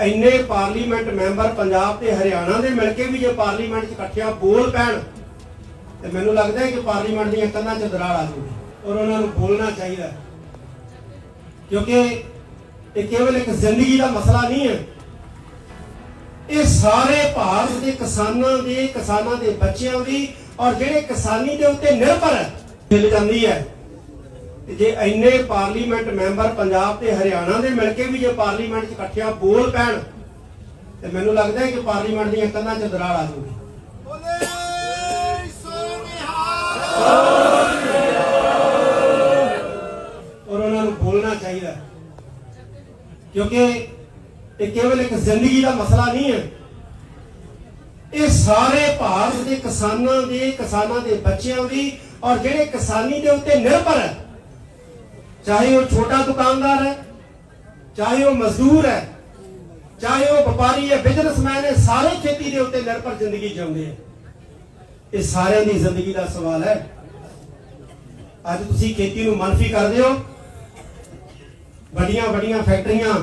ਇੰਨੇ parliament member Punjab ਤੇ ਹਰਿਆਣਾ ਦੇ ਮਿਲ ਕੇ ਵੀ ਜੇ ਪਾਰਲੀਮੈਂਟ 'ਚ ਇਕੱਠਿਆਂ ਬੋਲ ਪੈਣ, ਤੇ ਮੈਨੂੰ ਲੱਗਦਾ ਹੈ ਕਿ ਪਾਰਲੀਮੈਂਟ ਦੀਆਂ ਕੰਧਾਂ 'ਚ ਦਰਾੜ ਆ ਜਾਊਗੀ ਔਰ ਉਹਨਾਂ ਨੂੰ ਬੋਲਣਾ ਚਾਹੀਦਾ ਕਿਉਂਕਿ ਇਹ ਕੇਵਲ ਇੱਕ ਜ਼ਿੰਦਗੀ ਦਾ ਮਸਲਾ ਨਹੀਂ ਹੈ। ਇਹ ਸਾਰੇ ਭਾਰਤ ਦੇ ਕਿਸਾਨਾਂ ਦੇ ਕਿਸਾਨਾਂ ਦੇ ਬੱਚਿਆਂ ਦੀ ਔਰ ਜਿਹੜੇ ਕਿਸਾਨੀ ਦੇ ਉੱਤੇ ਨਿਰਭਰ ਹੈ ਜਾਂਦੀ ਹੈ। ਜੇ ਇੰਨੇ ਪਾਰਲੀਮੈਂਟ ਮੈਂਬਰ ਪੰਜਾਬ ਤੇ ਹਰਿਆਣਾ ਦੇ ਮਿਲ ਕੇ ਵੀ ਜੇ ਪਾਰਲੀਮੈਂਟ 'ਚ ਇਕੱਠਿਆਂ ਬੋਲ ਪੈਣ ਤੇ ਮੈਨੂੰ ਲੱਗਦਾ ਹੈ ਕਿ ਪਾਰਲੀਮੈਂਟ ਦੀਆਂ ਕੰਧਾਂ 'ਚ ਦਰਾੜ ਆ ਸੋਨਿਹਾ ਔਰ ਉਹਨਾਂ ਨੂੰ ਬੋਲਣਾ ਚਾਹੀਦਾ। ਕਿਉਂਕਿ ਇਹ ਕੇਵਲ ਇੱਕ ਜ਼ਿੰਦਗੀ ਦਾ ਮਸਲਾ ਨਹੀਂ ਹੈ ਇਹ ਸਾਰੇ ਭਾਰਤ ਦੇ ਕਿਸਾਨਾਂ ਦੇ ਕਿਸਾਨਾਂ ਦੇ ਬੱਚਿਆਂ ਦੀ ਔਰ ਜਿਹੜੇ ਕਿਸਾਨੀ ਦੇ ਉੱਤੇ ਨਿਰਭਰ ਹੈ ਚਾਹੇ ਉਹ ਛੋਟਾ ਦੁਕਾਨਦਾਰ ਹੈ, ਚਾਹੇ ਉਹ ਮਜ਼ਦੂਰ ਹੈ, ਚਾਹੇ ਉਹ ਵਪਾਰੀ ਹੈ ਬਿਜ਼ਨਸਮੈਨ ਹੈ, ਸਾਰੇ ਖੇਤੀ ਦੇ ਉੱਤੇ ਨਿਰਭਰ ਜ਼ਿੰਦਗੀ ਜਿਉਂਦੇ ਹੈ। ਇਹ ਸਾਰਿਆਂ ਦੀ ਜ਼ਿੰਦਗੀ ਦਾ ਸਵਾਲ ਹੈ। ਅੱਜ ਤੁਸੀਂ ਖੇਤੀ ਨੂੰ ਮਨਫੀ ਕਰਦੇ ਹੋ। ਵੱਡੀਆਂ ਵੱਡੀਆਂ ਫੈਕਟਰੀਆਂ,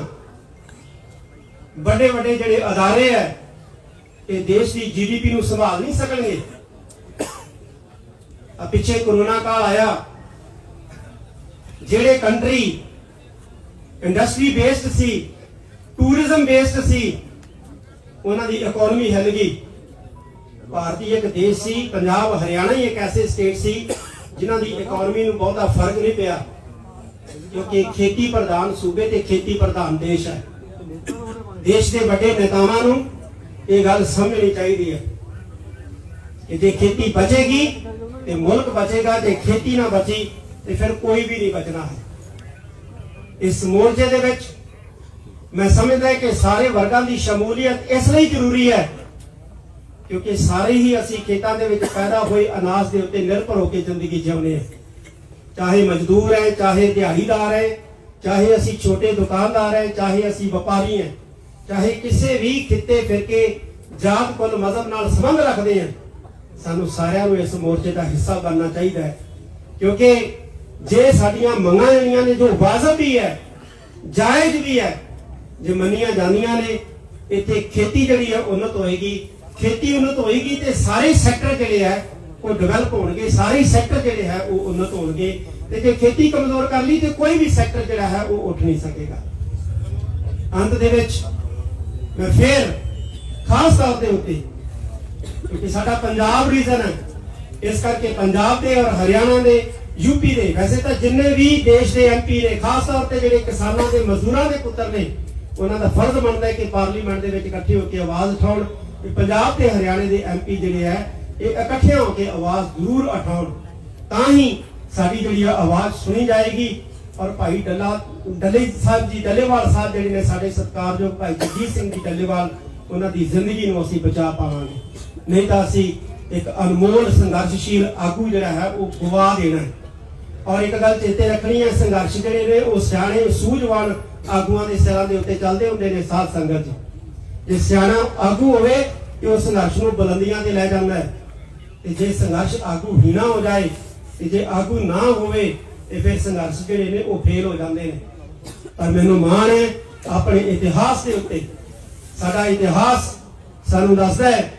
ਵੱਡੇ ਵੱਡੇ ਜਿਹੜੇ ਅਦਾਰੇ ਹੈ, ਇਹ ਦੇਸ਼ ਦੀ ਜੀਡੀਪੀ ਨੂੰ ਸੰਭਾਲ ਨਹੀਂ ਸਕਣਗੇ। ਆ ਪਿੱਛੇ ਕਰੋਨਾ ਕਾਲ ਆਇਆ। ਜਿਹੜੇ ਕੰਟਰੀ ਇੰਡਸਟਰੀ ਬੇਸਡ ਸੀ ਟੂਰਿਜ਼ਮ ਬੇਸਡ ਸੀ, ਉਹਨਾਂ ਦੀ ਇਕਨੋਮੀ ਹਿੱਲ ਗਈ। ਭਾਰਤੀ ਇੱਕ ਦੇਸ਼ ਸੀ, ਪੰਜਾਬ, ਹਰਿਆਣਾ ਹੀ ਇੱਕ ਐਸੇ ਸਟੇਟ ਸੀ, ਜਿਨ੍ਹਾਂ ਦੀ ਇਕਨੋਮੀ ਨੂੰ ਬਹੁਤਾ ਫ਼ਰਕ ਨਹੀਂ ਪਿਆ ਕਿਉਂਕਿ ਖੇਤੀ ਪ੍ਰਧਾਨ ਸੂਬੇ ਤੇ ਖੇਤੀ ਪ੍ਰਧਾਨ ਦੇਸ਼ ਹੈ। ਦੇਸ਼ ਦੇ ਵੱਡੇ ਨੇਤਾਵਾਂ ਨੂੰ ਇਹ ਗੱਲ ਸਮਝਣੀ ਚਾਹੀਦੀ ਹੈ ਕਿ ਜੇ ਖੇਤੀ ਬਚੇਗੀ ਤੇ ਮੁਲਕ ਬਚੇਗਾ, ਜੇ ਖੇਤੀ ਨਾ ਬਚੀ ਤੇ ਫਿਰ ਕੋਈ ਵੀ ਨਹੀਂ ਬਚਣਾ ਹੈ। ਇਸ ਮੋਰਚੇ ਦੇ ਵਿੱਚ ਮੈਂ ਸਮਝਦਾ ਕਿ ਸਾਰੇ ਵਰਗਾਂ ਦੀ ਸ਼ਮੂਲੀਅਤ ਇਸ ਲਈ ਜ਼ਰੂਰੀ ਹੈ ਕਿਉਂਕਿ ਸਾਰੇ ਹੀ ਅਸੀਂ ਖੇਤਾਂ ਦੇ ਵਿੱਚ ਪੈਦਾ ਹੋਏ ਅਨਾਜ ਦੇ ਉੱਤੇ ਨਿਰਭਰ ਹੋ ਕੇ ਜ਼ਿੰਦਗੀ ਜਿਉਂਦੇ ਹਾਂ। ਚਾਹੇ ਮਜ਼ਦੂਰ ਹੈ, ਚਾਹੇ ਦਿਹਾੜੀਦਾਰ ਹੈ, ਚਾਹੇ ਅਸੀਂ ਛੋਟੇ ਦੁਕਾਨਦਾਰ ਹੈ, ਚਾਹੇ ਅਸੀਂ ਵਪਾਰੀ ਹੈ, ਚਾਹੇ ਕਿਸੇ ਵੀ ਖਿੱਤੇ ਫਿਰਕੇ ਜਾਤ ਕੁਲ ਮਜ਼ਹਬ ਨਾਲ ਸੰਬੰਧ ਰੱਖਦੇ ਹਾਂ, ਸਾਨੂੰ ਸਾਰਿਆਂ ਨੂੰ ਇਸ ਮੋਰਚੇ ਦਾ ਹਿੱਸਾ ਬਣਨਾ ਚਾਹੀਦਾ ਹੈ। ਕਿਉਂਕਿ ਜੇ ਸਾਡੀਆਂ ਮੰਗਾਂ ਜਿਹੜੀਆਂ ਨੇ, ਜੋ ਵਾਜਬ ਵੀ ਹੈ, ਜਾਇਜ਼ ਵੀ ਹੈ, ਜੇ ਮੰਨੀਆਂ ਜਾਂਦੀਆਂ ਨੇ, ਇੱਥੇ ਖੇਤੀ ਜਿਹੜੀ ਹੈ ਉન્નਤ ਹੋਏਗੀ। ਖੇਤੀ ਉન્નਤ ਹੋਏਗੀ ਤੇ ਸਾਰੇ ਸੈਕਟਰ ਜਿਹੜੇ ਹੈ, ਉਹ ਡਿਵੈਲਪ ਹੋਣਗੇ। ਸਾਰੇ ਸੈਕਟਰ ਜਿਹੜੇ ਹੈ, ਉਹ ਉન્નਤ ਹੋਣਗੇ। ਤੇ ਜੇ ਖੇਤੀ ਕਮਜ਼ੋਰ ਕਰ ਲਈ, ਤੇ ਕੋਈ ਵੀ ਸੈਕਟਰ ਜਿਹੜਾ ਹੈ, ਉਹ ਉੱਠ ਨਹੀਂ ਸਕੇਗਾ। ਅੰਤ ਦੇ ਵਿੱਚ ਮੈਂ ਫੇਰ ਖਾਸ ਤੌਰ ਤੇ ਉੱਤੇ, ਕਿਉਂਕਿ ਸਾਡਾ ਪੰਜਾਬ ਰੀਜਨ ਹੈ, ਇਸ ਕਰਕੇ ਪੰਜਾਬ ਦੇ ਔਰ ਹਰਿਆਣਾ ਦੇ ਯੂਪੀ ਦੇ, ਵੈਸੇ ਤਾਂ ਜਿੰਨੇ ਵੀ ਦੇਸ਼ ਦੇ ਐਮਪੀ ਨੇ, ਖਾਸ ਤੌਰ ਤੇ ਜਿਹੜੇ ਕਿਸਾਨਾਂ ਦੇ ਮਜ਼ਦੂਰਾਂ ਦੇ ਪੁੱਤਰ ਨੇ, ਉਹਨਾਂ ਦਾ ਫਰਜ਼ ਬਣਦਾ ਕਿ ਪਾਰਲੀਮੈਂਟ ਦੇ ਵਿੱਚ ਇਕੱਠੇ ਹੋ ਕੇ ਆਵਾਜ਼ ਉਠਾਉਣ। ਕਿ ਪੰਜਾਬ ਤੇ ਹਰਿਆਣੇ ਦੇ ਐਮਪੀ ਜਿਹੜੇ ਹੈ, ਇਹ ਇਕੱਠੇ ਹੋ ਕੇ ਆਵਾਜ਼ ਜ਼ਰੂਰ ਉਠਾਉਣ। ਤਾਂ ਹੀ ਸਾਡੀ ਜਿਹੜੀ ਆਵਾਜ਼ ਸੁਣੀ ਜਾਏਗੀ। ਔਰ ਭਾਈ ਡੱਲਾ, ਡੱਲੇ ਸਾਹਿਬ ਜੀ, ਡੱਲੇਵਾਲ ਸਾਹਿਬ ਜਿਹੜੇ ਨੇ ਸਾਡੇ ਸਤਿਕਾਰਯੋਗ ਭਾਈ ਜਗਜੀਤ ਸਿੰਘ ਜੀ ਡੱਲੇਵਾਲ, ਉਹਨਾਂ ਦੀ ਜ਼ਿੰਦਗੀ ਨੂੰ ਅਸੀਂ ਬਚਾ ਪਾਵਾਂਗੇ। ਨਹੀਂ ਤਾਂ ਅਸੀਂ ਇੱਕ ਅਨਮੋਲ ਸੰਘਰਸ਼ਸ਼ੀਲ ਆਗੂ ਜਿਹੜਾ ਹੈ, ਉਹ ਗਵਾ ਦੇਣਾ ਹੈ। ਔਰ ਇੱਕ ਗੱਲ ਚੇਤੇ ਰੱਖਣੀ ਹੈ, ਸੰਘਰਸ਼ ਜਿਹੜੇ ਨੇ, ਉਹ ਸਿਆਣੇ ਸੂਝਵਾਨ ਆਗੂਆਂ ਦੇ ਸਿਰਾਂ ਦੇ ਉੱਤੇ ਚੱਲਦੇ ਹੁੰਦੇ ਨੇ ਸਾਧ ਸੰਗਤ ਜੀ। ਜੇ ਸਿਆਣਾ ਆਗੂ ਹੋਵੇ, ਤੇ ਉਹ ਸੰਘਰਸ਼ ਨੂੰ ਬੁਲੰਦੀਆਂ ਤੇ ਲੈ ਜਾਂਦਾ ਹੈ। ਤੇ ਜੇ ਸੰਘਰਸ਼ ਆਗੂ ਹੀਣਾ ਹੋ ਜਾਏ, ਤੇ ਜੇ ਆਗੂ ਨਾ ਹੋਵੇ, ਤੇ ਫਿਰ ਸੰਘਰਸ਼ ਜਿਹੜੇ ਨੇ, ਉਹ ਫੇਲ ਹੋ ਜਾਂਦੇ ਨੇ। ਪਰ ਮੈਨੂੰ ਮਾਣ ਹੈ ਆਪਣੇ ਇਤਿਹਾਸ ਦੇ ਉੱਤੇ, ਸਾਡਾ ਇਤਿਹਾਸ ਸਾਨੂੰ ਦੱਸਦਾ ਹੈ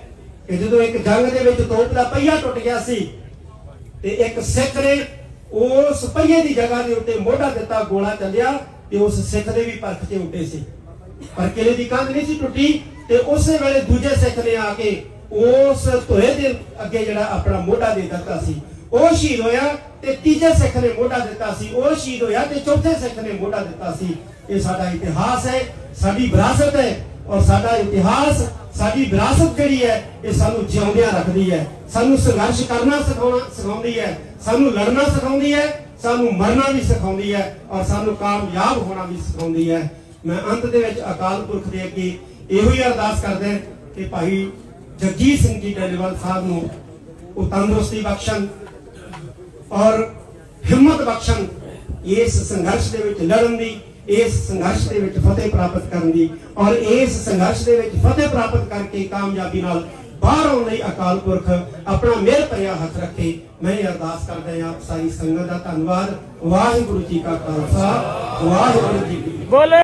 ਕਿ ਜਦੋਂ ਇੱਕ ਜੰਗ ਦੇ ਵਿੱਚ ਤੋਪ ਦਾ ਪਹੀਆ ਟੁੱਟ ਗਿਆ ਸੀ, ਤੇ ਇੱਕ ਸਿੱਖ ਨੇ ਉਸ ਪਹੀਏ ਦੀ ਜਗ੍ਹਾ ਦੇ ਉੱਤੇ ਮੋਢਾ ਦਿੱਤਾ, ਗੋਲਾ ਚੱਲਿਆ ਤੇ ਉਸ ਸਿੱਖ ਦੇ ਵੀ ਪਰਖ ਤੇ ਉੱਡੇ ਸੀ। ਪਰ ਕਿਲੇ ਦੀ ਕੰਧ ਨਹੀਂ ਸੀ ਟੁੱਟੀ ਤੇ ਉਸੇ ਵੇਲੇ ਦੂਜੇ ਸਿੱਖ ਨੇ ਆ ਕੇ ਉਸ ਧੋਏ ਦੇ ਅੱਗੇ ਜਿਹੜਾ ਆਪਣਾ ਮੋਢਾ ਦੇ ਦਿੱਤਾ ਸੀ। ਉਹ ਸ਼ਹੀਦ ਹੋਇਆ ਤੇ ਤੀਜੇ ਸਿੱਖ ਨੇ ਮੋਢਾ ਦਿੱਤਾ ਸੀ। ਉਹ ਸ਼ਹੀਦ ਹੋਇਆ ਤੇ ਚੌਥੇ ਸਿੱਖ ਨੇ ਮੋਢਾ ਦਿੱਤਾ ਸੀ। ਇਹ ਸਾਡਾ ਇਤਿਹਾਸ ਹੈ, ਸਾਡੀ ਵਿਰਾਸਤ ਹੈ ਔਰ ਸਾਡਾ ਇਤਿਹਾਸ ਸਾਡੀ ਵਿਰਾਸਤ ਜਿਹੜੀ ਹੈ, ਇਹ ਸਾਨੂੰ ਜਿਉਂਦਿਆਂ ਰੱਖਦੀ ਹੈ। ਸਾਨੂੰ ਸੰਘਰਸ਼ ਕਰਨਾ ਸਿਖਾਉਣਾ ਸਿਖਾਉਂਦੀ ਹੈ। ਸਾਨੂੰ ਲੜਨਾ ਸਿਖਾਉਂਦੀ ਹੈ, ਸਾਨੂੰ ਮਰਨਾ ਵੀ ਸਿਖਾਉਂਦੀ ਹੈ ਔਰ ਸਾਨੂੰ ਕਾਮਯਾਬ ਹੋਣਾ ਵੀ ਸਿਖਾਉਂਦੀ ਹੈ। ਮੈਂ ਅੰਤ ਦੇ ਵਿੱਚ ਅਕਾਲ ਪੁਰਖ ਦੇ ਅੱਗੇ ਇਹੋ ਹੀ ਅਰਦਾਸ ਕਰਦਾ ਕਿ ਭਾਈ ਜਗਜੀਤ ਸਿੰਘ ਜੀ ਡੱਲੇਵਾਲ ਸਾਹਿਬ ਨੂੰ ਉਹ ਤੰਦਰੁਸਤੀ ਬਖਸ਼ਣ ਔਰ ਹਿੰਮਤ ਬਖਸ਼ਣ ਇਸ ਸੰਘਰਸ਼ ਦੇ ਵਿੱਚ ਲੜਨ ਦੀ ਇਸ ਸੰਘਰਸ਼ ਦੇ ਵਿੱਚ ਫਤਿਹ ਪ੍ਰਾਪਤ ਕਰਨ ਦੀ ਔਰ ਇਸ ਸੰਘਰਸ਼ ਦੇ ਵਿੱਚ ਫਤਿਹ ਪ੍ਰਾਪਤ ਕਰਕੇ ਕਾਮਯਾਬੀ ਨਾਲ ਬਾਹਰ ਆਉਣ ਲਈ ਅਕਾਲ ਪੁਰਖ ਆਪਣਾ ਮਿਹਰ ਭਰਿਆ ਹੱਥ ਰੱਖੇ, ਮੈਂ ਇਹ ਅਰਦਾਸ ਕਰਦਾ ਹਾਂ ਆਪ ਸਾਰੀ ਸੰਗਤ ਦਾ ਧੰਨਵਾਦ। ਵਾਹਿਗੁਰੂ ਜੀ ਕਾ ਖਾਲਸਾ, ਵਾਹਿਗੁਰੂ ਜੀ ਕੀ ਬੋਲੇ।